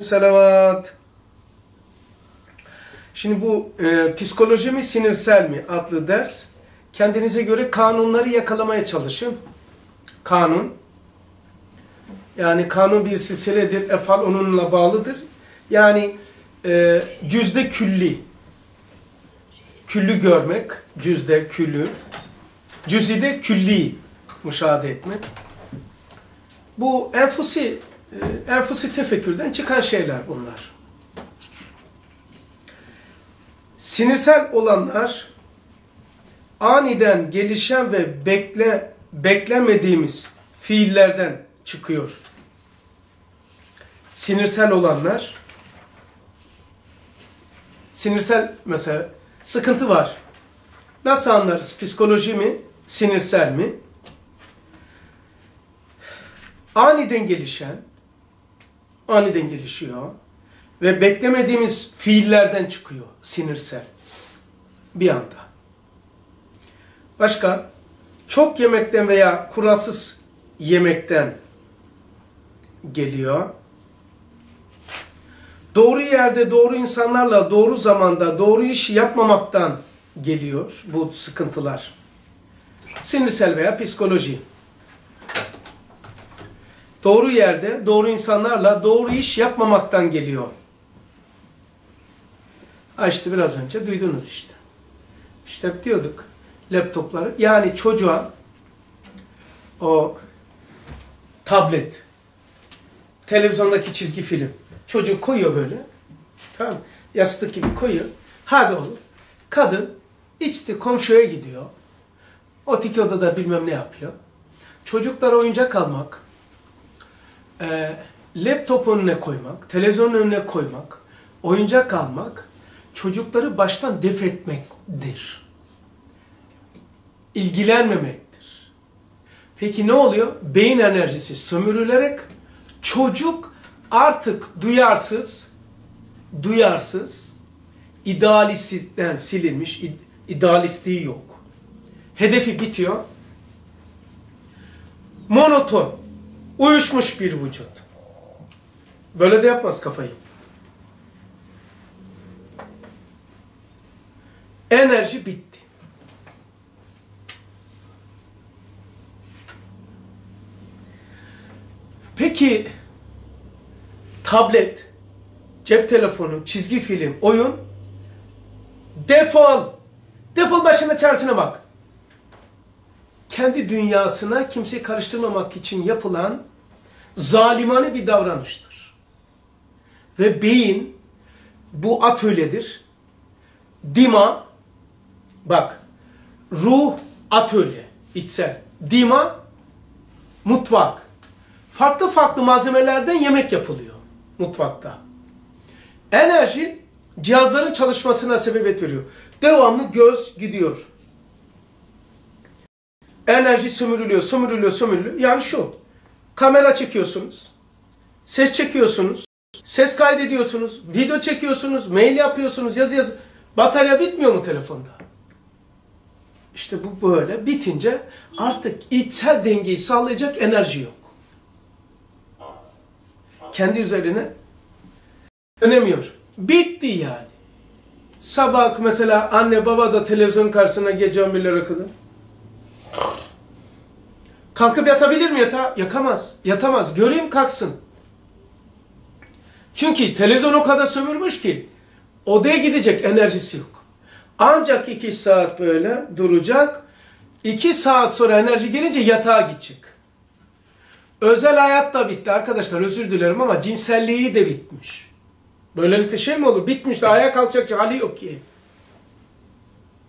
Selavat. Şimdi bu e, psikoloji mi sinirsel mi adlı ders kendinize göre kanunları yakalamaya çalışın. Kanun. Yani kanun bir silsiledir. Efal onunla bağlıdır. Yani e, cüzde külli. Küllü görmek. Cüzde küllü. Cüzide külli müşahede etmek. Bu enfusi e, enfusi tefekkürden çıkan şeyler bunlar. Sinirsel olanlar aniden gelişen ve bekle beklemediğimiz fiillerden çıkıyor. Sinirsel olanlar sinirsel mesela sıkıntı var. Nasıl anlarız? Psikoloji mi? Sinirsel mi? Aniden gelişen aniden gelişiyor ve beklemediğimiz fiillerden çıkıyor sinirsel bir anda. Başka çok yemekten veya kuralsız yemekten geliyor. Doğru yerde, doğru insanlarla, doğru zamanda, doğru iş yapmamaktan geliyor bu sıkıntılar. Sinirsel veya psikoloji. Doğru yerde, doğru insanlarla doğru iş yapmamaktan geliyor. Ha işte biraz önce duydunuz işte. İşte diyorduk laptopları. Yani çocuğa o tablet, televizyondaki çizgi film. Çocuk koyuyor böyle. Tamam Yastık gibi koyuyor. Hadi oğlum. Kadın içti komşuya gidiyor. O tiki odada bilmem ne yapıyor. Çocuklara oyuncak almak, e, laptop önüne koymak, televizyon önüne koymak, oyuncak almak çocukları baştan def etmektir. İlgilenmemektir. Peki ne oluyor? Beyin enerjisi sömürülerek çocuk artık duyarsız, duyarsız, idealistten silinmiş, idealistliği yok. Hedefi bitiyor. Monoton, Uyuşmuş bir vücut. Böyle de yapmaz kafayı. Enerji bitti. Peki tablet, cep telefonu, çizgi film, oyun defol. Defol başına çaresine bak. Kendi dünyasına kimseyi karıştırmamak için yapılan zalimane bir davranıştır. Ve beyin bu atölyedir. Dima bak ruh atölye içsel. Dima mutfak. Farklı farklı malzemelerden yemek yapılıyor mutfakta. Enerji cihazların çalışmasına sebebiyet veriyor. Devamlı göz gidiyor. Enerji sömürülüyor, sömürülüyor, sömürülüyor. Yani şu. Kamera çekiyorsunuz. Ses çekiyorsunuz. Ses kaydediyorsunuz. Video çekiyorsunuz. Mail yapıyorsunuz. Yazı yazı. Batarya bitmiyor mu telefonda? İşte bu böyle bitince artık içsel dengeyi sağlayacak enerji yok. Kendi üzerine dönemiyor. Bitti yani. Sabah mesela anne baba da televizyon karşısına gece 11'lere kadar. Kalkıp yatabilir mi yata? Yakamaz. Yatamaz. Göreyim kalksın. Çünkü televizyon o kadar sömürmüş ki odaya gidecek enerjisi yok. Ancak iki saat böyle duracak. İki saat sonra enerji gelince yatağa gidecek. Özel hayat da bitti arkadaşlar özür dilerim ama cinselliği de bitmiş. Böylelikle şey mi olur? Bitmiş de ayağa kalkacak hali yok ki.